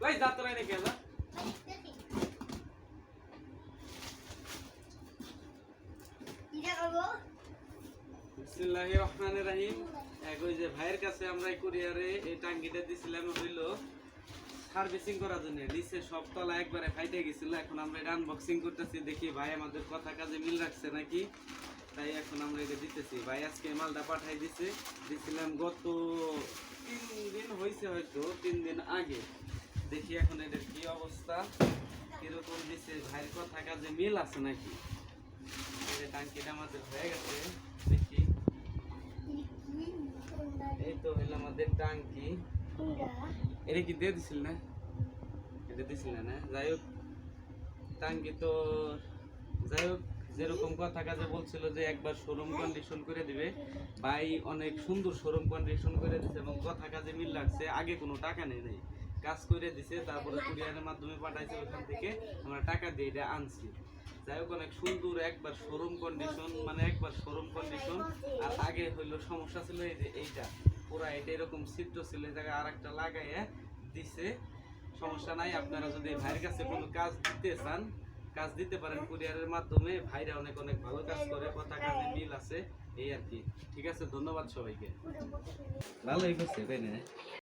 কই যাত্রা নাকি যা বিসমিল্লাহির রহমানির রহিম। এক ওই যে ভাইয়ের কাছে আমরা কুরিয়ারে এই টাঙ্গিটা দিছিলাম হইল সার্ভিসিং করার জন্য। নিচে সব তলা একবারে ফাইটে গেছিল। এখন আমরা এটা আনবক্সিং করতেছি। দেখি ভাই আমাদের কথা কাজে মিল রাখছে নাকি? তাই এখন আমরা এটা দিতেছি। ভাই আজকে মালটা পাঠাই দিছে। দিছিলাম গত তিন দিন হয়েছে হয়তো তিন দিন আগে। দেখি এখন এদের কি অবস্থা। কীরকম দিছে, ভাইয়ের কথা কাজে মিল আছে নাকি? টাঙ্কিটা আমাদের হয়ে গেছে, দেখি। এই তো হইল আমাদের টাঙ্কি। এটা কি দিয়ে দিছিল না? এটা দিছিল না, যাই হোক। টাঙ্কি তো, যাই হোক, যেরকম কথা কাজে বলছিল যে একবার শোরুম কন্ডিশন করে দিবে। ভাই অনেক সুন্দর শোরুম কন্ডিশন করে দিছে এবং কথা কাজে মিল লাগছে আগে কোনো টাকা নেই নাই। কাজ করে দিছে, তারপরে কুরিয়ারের মাধ্যমে পাঠাইছে, ওখান থেকে আমরা টাকা দিয়ে এটা আনছি। যাই হোক, অনেক সুন্দর একবার শোরুম কন্ডিশন মানে একবার শোরুম কন্ডিশন আর আগে হইল সমস্যা ছিল এই যে এইটা। পুরা এটা এরকম ছিদ্র ছিল, এই জায়গায় আর একটা লাগাইয়া দিছে। সমস্যা নাই, আপনারা যদি ভাইয়ের কাছে কোনো কাজ দিতে চান, কাজ দিতে পারেন কুরিয়ারের মাধ্যমে। ভাইরা অনেক অনেক ভালো কাজ করে, কথা কাজে মিল আছে, এই আর কি। ঠিক আছে, ধন্যবাদ সবাইকে। ভালোই করছে, তাই না?